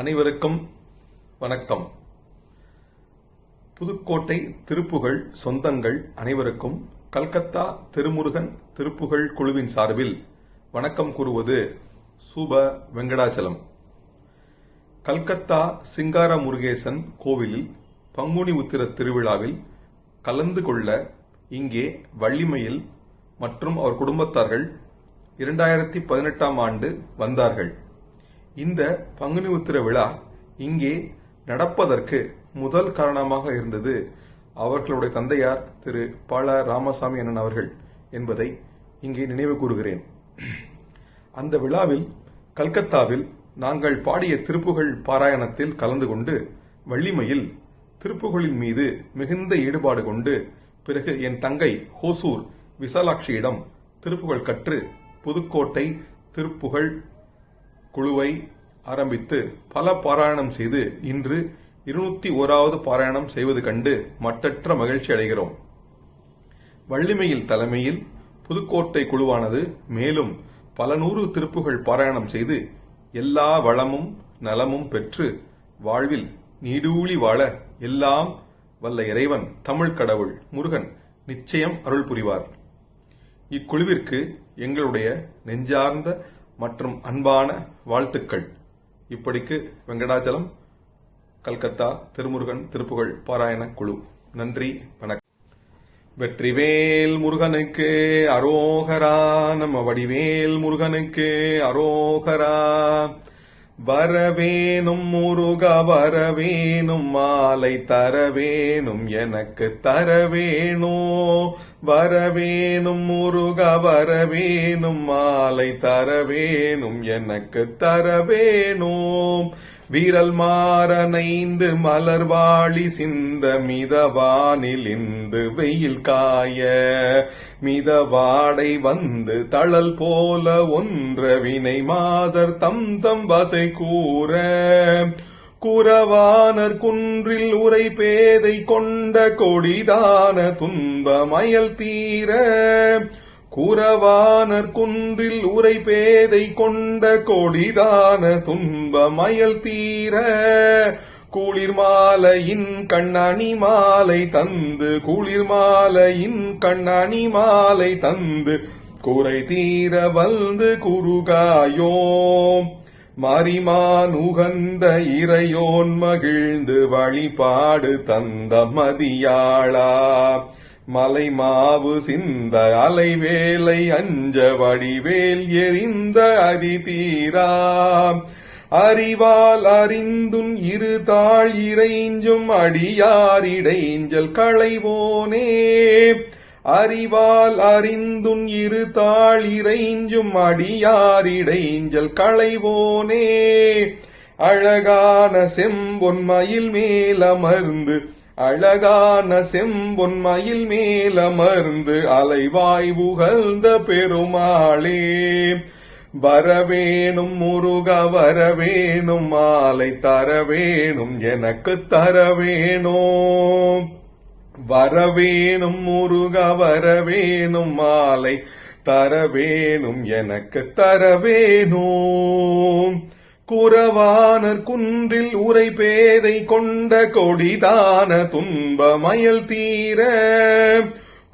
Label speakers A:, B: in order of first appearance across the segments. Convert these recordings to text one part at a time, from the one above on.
A: அனைவருக்கும் வணக்கம். புதுக்கோட்டை திருப்புகழ் சொந்தங்கள் அனைவருக்கும் கல்கத்தா திருமுருகன் திருப்புகழ் குழுவின் சார்பில் வணக்கம் கூறுவது சூப வெங்கடாச்சலம். கல்கத்தா சிங்கார முருகேசன் கோவிலில் பங்குனி உத்திர திருவிழாவில் கலந்து கொள்ள இங்கே வள்ளிமையில் மற்றும் அவர் குடும்பத்தார்கள் இரண்டாயிரத்தி பதினெட்டாம் ஆண்டு வந்தார்கள். இந்த பங்குனி உத்திர விழா இங்கே நடப்பதற்கு முதல் காரணமாக இருந்தது. அவர்களுடைய தந்தையார் திரு பால ராமசாமி அண்ணன் அவர்கள் என்பதை இங்கே நினைவு கூறுகிறேன். அந்த விழாவில் கல்கத்தாவில் நாங்கள் பாடிய திருப்புகழ் பாராயணத்தில் கலந்து கொண்டு வள்ளிமையில் திருப்புகழின் மீது மிகுந்த ஈடுபாடு கொண்டு பிறகு என் தங்கை ஹோசூர் விசாலாட்சியிடம் திருப்புகழ் கற்று புதுக்கோட்டை திருப்புகழ் குழுவை ஆரம்பித்து பல பாராயணம் செய்து இன்று இருநூத்தி ஓராவது பாராயணம் செய்வது கண்டு மட்டற்ற மகிழ்ச்சி அடைகிறோம். வள்ளிமையில் தலைமையில் புதுக்கோட்டை குழுவானது மேலும் பல நூறு திருப்புகள் பாராயணம் செய்து எல்லா வளமும் நலமும் பெற்று வாழ்வில் நீடூழி வாழ எல்லாம் வல்ல இறைவன் தமிழ் கடவுள் முருகன் நிச்சயம் அருள் புரிவார். இக்குழுவிற்கு எங்களுடைய நெஞ்சார்ந்த மற்றும் அன்பான வாழ்த்துக்கள். இப்படிக்கு வெங்கடாச்சலம் கல்கத்தா திருமுருகன் திருப்புகழ் பாராயண குழு. நன்றி வணக்கம். வெற்றிவேல் முருகனுக்கு அரோகரா நம்ம வடிவேல் முருகனுக்கு அரோகரா. வரவேணும் முருக வரவேணும் மாலை தரவேணும் எனக்கு தரவேணோ. வரவேணும் முருக வரவேணும் மாலை தரவேணும் எனக்கு தரவேணும் வீரல் மாறனைந்து மலர்வாழி சிந்த மிதவானிலிந்து வெயில் காய. மிதவாடை வந்து தழல் போல ஒன்ற வினை மாதர் தம் தம் வசை கூற. குறவானர் குன்றில் உரை பேதை கொண்ட கொடிதான துன்ப மயல் தீர. குறவானர் குன்றில் உரை பேதை கொண்ட கொடிதான துன்ப மயல் தீர குளிர் மாலையின் கண்ணணி மாலை தந்து குளிர் மாலையின் கண்ணணி மாலை தந்து குறை தீர வந்து குறுகாயோம். மரிமான் உகந்த இறையோன் மகிழ்ந்து வழிபாடு தந்த மதியாளா. மலை மாவு சிந்த அலைவேலை அஞ்ச வடிவேல் எரிந்த அதிதீரா. அறிவால் அறிந்தும் இரு தாழ் இறைஞ்சும் அடியாரிடைஞ்சல் களைவோனே. அறிவால் அறிந்தும் இரு தாழ் இறைஞ்சும் அடியாரிடைஞ்சல் களைவோனே. அழகான செம்பொன்மையில் மேலமர்ந்து அழகான செம்பொன்மையில் மேலமர்ந்து அலைவாய் புகழ்ந்த பெருமாளே. வரவேணும் முருக வரவேணும் மாலை தரவேணும் எனக்கு தரவேணும் வரவேணும் முருக வரவேணும் மாலை தரவேணும் எனக்கு தரவேணும் குறவானர் குன்றில் உரை பேதை கொண்ட கொடிதான துன்பமயல் தீர.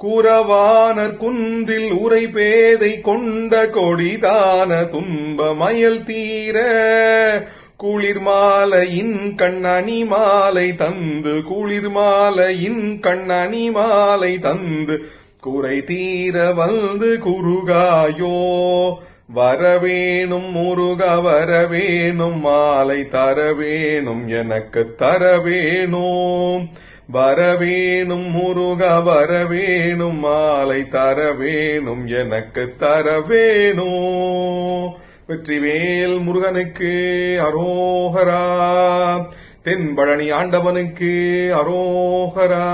A: குறவானர் குன்றில் உரை பேதை கொண்ட கொடிதான துன்பமயல் தீர. குளிர் மாலையின் கண்ணணி மாலை தந்து குளிர் மாலையின் கண்ணணி மாலை தந்து குறை தீர வந்து குறுகாயோ. வரவேணும் முருக வரவேணும் மாலை தரவேணும் எனக்கு தரவேணும். வரவேணும் முருக வரவேணும் மாலை தரவேணும் எனக்கு தரவேணும். வெற்றிவேல் முருகனுக்கு அரோகரா. தென்பழனி ஆண்டவனுக்கு அரோகரா.